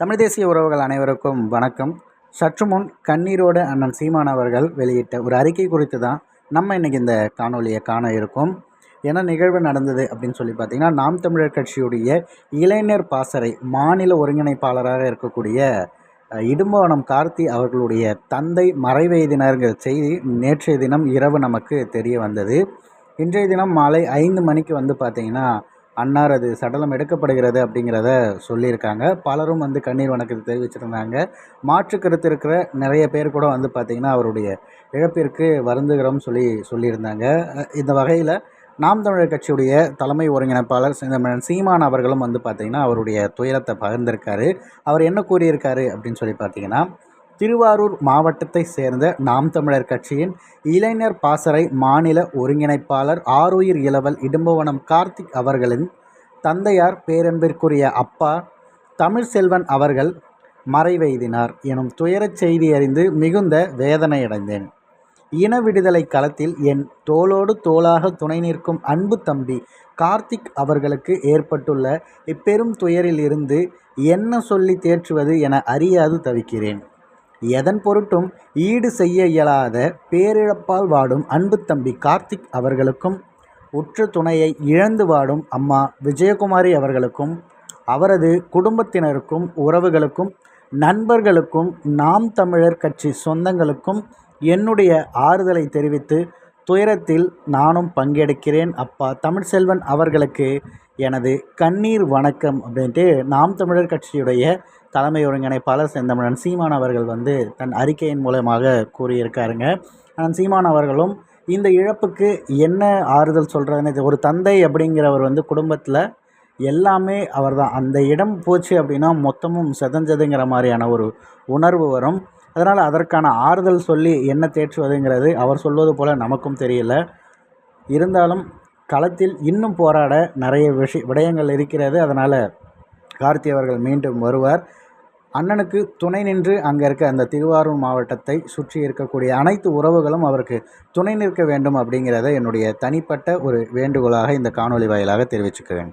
தமிழ் தேசிய உறவுகள் அனைவருக்கும் வணக்கம். சற்று முன் கண்ணீரோடு அண்ணன் சீமான் அவர்கள் வெளியிட்ட ஒரு அறிக்கை குறித்து தான் நம்ம இன்றைக்கி இந்த காணொலியை காண இருக்கோம். என்ன நிகழ்வு நடந்தது அப்படின்னு சொல்லி பார்த்தீங்கன்னா நாம் தமிழர் கட்சியுடைய இளைஞர் பாசறை மாநில ஒருங்கிணைப்பாளராக இருக்கக்கூடிய இடும்பவனம் கார்த்தி அவர்களுடைய தந்தை மறைவெய்தினருங்கிற செய்தி நேற்றைய தினம் இரவு நமக்கு தெரிய வந்தது. இன்றைய தினம் மாலை ஐந்து மணிக்கு வந்து பார்த்திங்கன்னா அன்னார் அது சடலம் எடுக்கப்படுகிறது அப்படிங்கிறத சொல்லியிருக்காங்க. பலரும் வந்து கண்ணீர் வணக்கத்தை தெரிவிச்சிருந்தாங்க. மாற்று கருத்து இருக்கிற நிறைய பேர் கூட வந்து பார்த்திங்கன்னா அவருடைய இழப்பிற்கு வருந்துகிறோம் சொல்லி சொல்லியிருந்தாங்க. இந்த வகையில் நாம் தமிழர் கட்சியுடைய தலைமை ஒருங்கிணைப்பாளர் சிந்தமன் சீமான் அவர்களும் வந்து பார்த்திங்கன்னா அவருடைய துயரத்தை பகிர்ந்திருக்காரு. அவர் என்ன கூறியிருக்காரு அப்படின்னு சொல்லி பார்த்தீங்கன்னா திருவாரூர் மாவட்டத்தை சேர்ந்த நாம் தமிழர் கட்சியின் இளைஞர் பாசறை மாநில ஒருங்கிணைப்பாளர் ஆருயிர் இளவல் இடும்பவனம் கார்த்திக் அவர்களின் தந்தையார் பேரன்பிற்குரிய அப்பா தமிழ்செல்வன் அவர்கள் மறைவெய்தினார் எனும் துயரச் செய்தி அறிந்து மிகுந்த வேதனையடைந்தேன். இன விடுதலை களத்தில் என் தோளோடு தோளாக துணை நிற்கும் அன்பு தம்பி கார்த்திக் அவர்களுக்கு ஏற்பட்டுள்ள இப்பெரும் துயரில் இருந்து என்ன சொல்லி தேற்றுவது என அறியாது தவிக்கிறேன். எதன் பொருட்டும் ஈடு செய்ய இயலாத பேரிழப்பால் வாடும் அன்பு தம்பி கார்த்திக் அவர்களுக்கும் உற்ற துணையை இழந்து வாடும் அம்மா விஜயகுமாரி அவர்களுக்கும் அவரது குடும்பத்தினருக்கும் உறவுகளுக்கும் நண்பர்களுக்கும் நாம் தமிழர் கட்சி சொந்தங்களுக்கும் என்னுடைய ஆறுதலை தெரிவித்து துயரத்தில் நானும் பங்கெடுக்கிறேன் அப்பா. தமிழ்செல்வன் அவர்களுக்கு எனது கண்ணீர் வணக்கம் அப்படின்ட்டு நாம் தமிழர் கட்சியுடைய தலைமை ஒருங்கிணைப்பாளர் செந்தமிழன் சீமான் அவர்கள் வந்து தன் அறிக்கையின் மூலமாக கூறியிருக்காருங்க. ஆனால் சீமான் அவர்களும் இந்த இழப்புக்கு என்ன ஆறுதல் சொல்கிறதுன்னு ஒரு தந்தை அப்படிங்கிறவர் வந்து குடும்பத்தில் எல்லாமே அவர்தான். அந்த இடம் போச்சு அப்படின்னா மொத்தமும் செதஞ்சதுங்கிற மாதிரியான ஒரு உணர்வு வரும். அதனால் அதற்கான ஆறுதல் சொல்லி என்ன தேற்றுவதுங்கிறது அவர் சொல்வது போல் நமக்கும் தெரியல. இருந்தாலும் களத்தில் இன்னும் போராட நிறைய விஷய விடயங்கள் இருக்கிறது. அதனால் கார்த்தி அவர்கள் மீண்டும் வருவார். அண்ணனுக்கு துணை நின்று அங்கே இருக்க அந்த திருவாரூர் மாவட்டத்தை சுற்றி இருக்கக்கூடிய அனைத்து உறவுகளும் அவருக்கு துணை நிற்க வேண்டும் அப்படிங்கிறத என்னுடைய தனிப்பட்ட ஒரு வேண்டுகோளாக இந்த காணொளி வாயிலாக தெரிவிச்சுக்கிறேன்.